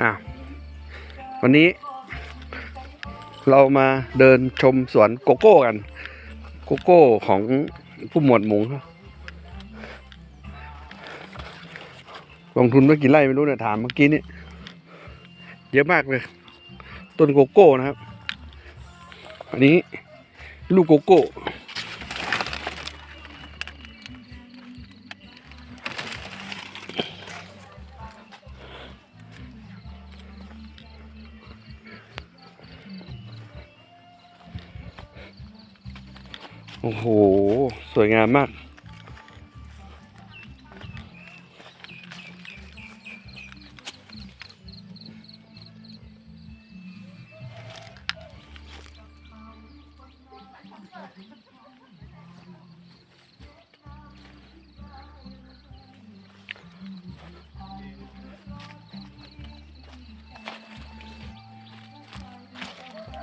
อะวันนี้ เรามาเดินชมสวนโกโก้กัน โกโก้ของผู้หมวดหมูครับลงทุนไปกี่ไร่ไม่รู้เนี่ยถามเมื่อกี้นี่เยอะมากเลย ต้นโกโก้นะครับ อันนี้ ลูกโกโก้ โอ้โห สวยงามมาก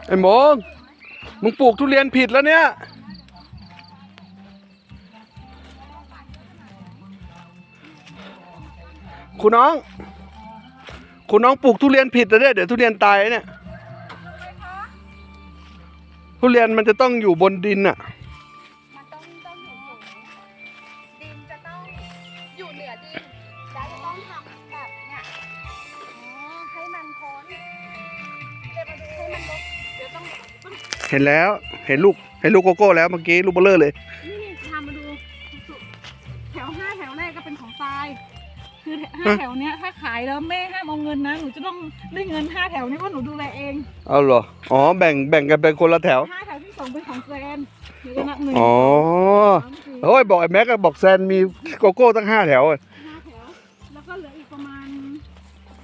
ไอ้มงมึงปลูกทุเรียนผิดแล้วเนี่ย คุณน้อง คุณน้องปลูกทุเรียนผิดแล้วเนี่ยเดี๋ยวทุเรียนตายเนี่ยทุเรียนมันจะต้องอยู่บนดินอะมันต้องต้องอยู่สูงดินจะต้องอยู่เหนือดินแล้วจะต้องทำแบบเนี่ยอ๋อให้มันพ้นเดี๋ยวมันให้มันลดเดี๋ยวต้อง เห็นแล้ว เห็นลูก เห็นลูกโกโก้แล้วเมื่อกี้ลูกเบลเลอร์เลย คือห้าฮะแถวเนี้ยถ้าขายแล้วไม่ห้ามเอาเงินนะหนูจะต้องได้เงินห้าแถวนี้เพราะหนูดูแลเองเอาเหรอ อ๋อ แบ่งแบ่งกันเป็นคนละแถว ห้าแถวที่สองเป็นของแฟนเดี๋ยวจะนับหนึ่งอ๋อสามสี่โอ้ยบอกไอ้แม็กก็บอกแซนมีโกโก้ตั้งห้าแถวอะห้าแถว แล้วก็เหลืออีกประมาณ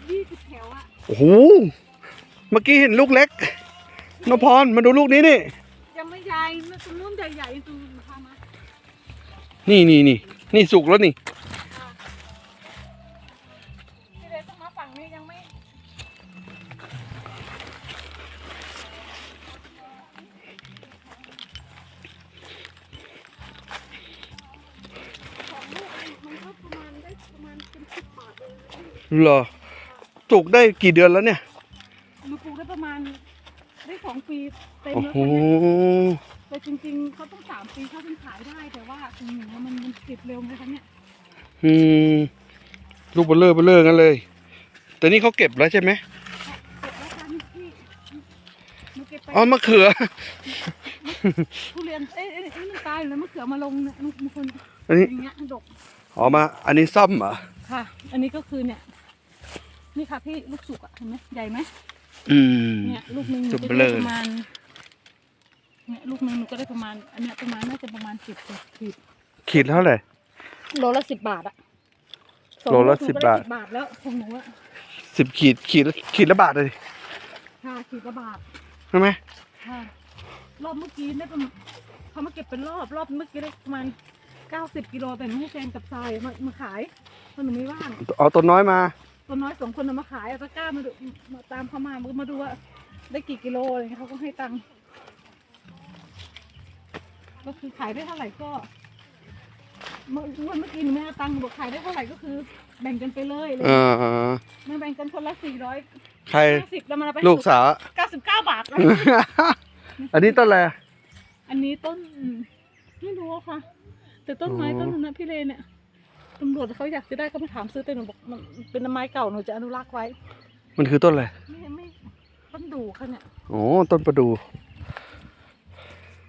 ยี่สิบแถวอะโอ้โห เมื่อกี้เห็นลูกเล็กนพพรมาดูลูกนี้นี่ ยังไม่ใหญ่ตรงนู้นใหญ่ๆตรงนู้นพามานี่นี่นี่นี่สุกแล้วนี่ งมาฝั่งนี้ยังไม่ของลูกมันก็ประมาณได้ประมาณเป็นสิบบาทเลยเหรอสุกได้กี่เดือนแล้วเนี่ยหนูปลูกได้ประมาณได้สองปีเต็มโอ้แล้วโห ค่ะเนี่ยแต่จริงๆเขาต้องสามปีเขาถึงขายได้แต่ว่าอืมมันมันติดเร็วไหมคะเนี่ย อืม ลูกเบลเลอร์เบลเลอร์กันเลย แต่นี่เขาเก็บแล้วใช่ไหมเก็บแล้วค่ะนี่พี่หนูเก็บไปอ๋อมะเขือทุเรียนเอ้ยเอ้ยเอ้ยมันตายอยู่แล้วมะเขือมาลงเนี่ยมันมันคนอันนี้อย่างเงี้ยดกอ๋อมา อันนี้ซ่อมเหรอค่ะ อันนี้ก็คือเนี่ย นี่ค่ะพี่ลูกสุกอะเห็นไหมใหญ่ไหมอืม เนี่ยลูกหนึ่งหนูจุก็ดเบได้ลอประมาณเนี่ยลูกหนึ่งหนูก็ได้ประมาณอันเนี้ยประมาณน่าจะประมาณสิบสิบขีดเท่าไหร่โลละสิบบาทอะสองโลละหนูสิบก็ได้บาท บาทแล้วของหนูอะ สิบขีดขีดละขีดละบาทเลยค่ะขีดละบาทใช่ไหมค่ะรอบเมื่อกี้ได้ประมาณเขามาเก็บเป็นรอบรอบเมื่อกี้ได้ประมาณเก้าสิบกิโลแต่หนูให้แฟนกับทรายมามาขายเพราะหนูไม่ว่างเอาตัวน้อยมาตัวน้อยสองคนเอามาขายเอาตะกร้ามาดูมาตามเขามามาดูว่าได้กี่กิโลอะไรเงี้ยเขาก็ให้ตังค์ก็คือขายได้เท่าไหร่ก็ เมื่อวันเมื่อกี้หนูไม่เอาตังค์หนูบอกขายได้เท่าไหร่ก็คือ แบ่งกันไปเลยเลยอ่ามาแบ่งกันคนละสี่ร้อยใครห้าสิบแล้วมันเอาไปลูกสาว เก้าสิบเก้าบาทแล้ว อันนี้ต้นอะไรอันนี้ต้นไม่รู้อะค่ะ แต่ต้นไม้อ๋อ ต้นนั้นนะพี่เลนเนี่ยตำรวจเขาอยากจะได้เขามาถามซื้อแต่หนูบอกมันเป็นไม้เก่าหนูจะอนุรักษ์ไว้ มันคือต้นอะไรไม่ไม่ต้นดูค่ะเนี่ย โอ้ต้นประดู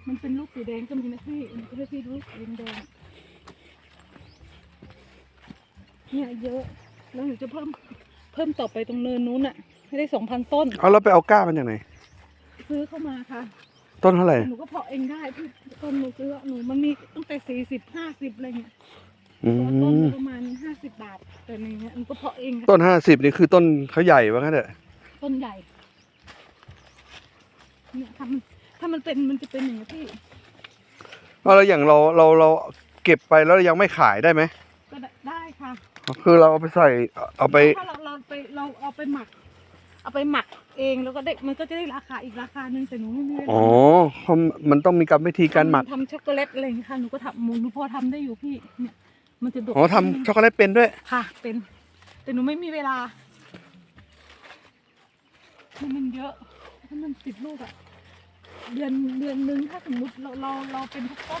มันเป็นลูกสีแดงก็มีนะพี่มันก็ให้พี่ดูสีแดง เนี่ยเยอะ แล้วหนูจะเพิ่มเพิ่มต่อไปตรงเนินนู้นอะ ให้ได้สองพันต้น เอาแล้วไปเอาก้ามันจากไหน ซื้อเข้ามาค่ะ ต้นเท่าไหร่ หนูก็เพาะเองได้พี่ต้นหนูซื้อหนูมันมีตั้งแต่สี่สิบห้าสิบอะไรเงี้ยอืตัวต้นม ประมาณห้าสิบบาท แต่ในเนี้ยหนูก็เพาะเองค่ะต้นห้าสิบนี่คือต้นเขาใหญ่วะงั้นเถอะต้นใหญ่ เนี่ยถ้ามันถ้ามันเป็นมันจะเป็นอย่างนี้พี่ เอาแล้วอย่างเราเราเราเก็บไปแล้วยังไม่ขายได้ไหมก็ได้ได้ ค่ะคือเราเอาไปใส่เอาไปถ้าเราเราไปเราเอาไปหมัก เอาไปหมักเองแล้วก็ได้มันก็จะได้ราคาอีกราคาหนึ่งแต่หนูไม่มีเวลาอ๋อเขามันต้องมีกรรมวิธีการหมักทำช็อกโกแลตอะไรอย่างเงี้ยค่ะหนูก็ทำหนูพอทำได้อยู่พี่เนี่ยมันจะดกอ๋อทำช็อกโกแลตเป็นด้วย ค่ะ เป็น แต่หนูไม่มีเวลาคือมันเยอะถ้ามันติดลูกอะเดือนเดือนนึงถ้าสมมติเราเราเราเป็นทุกต้น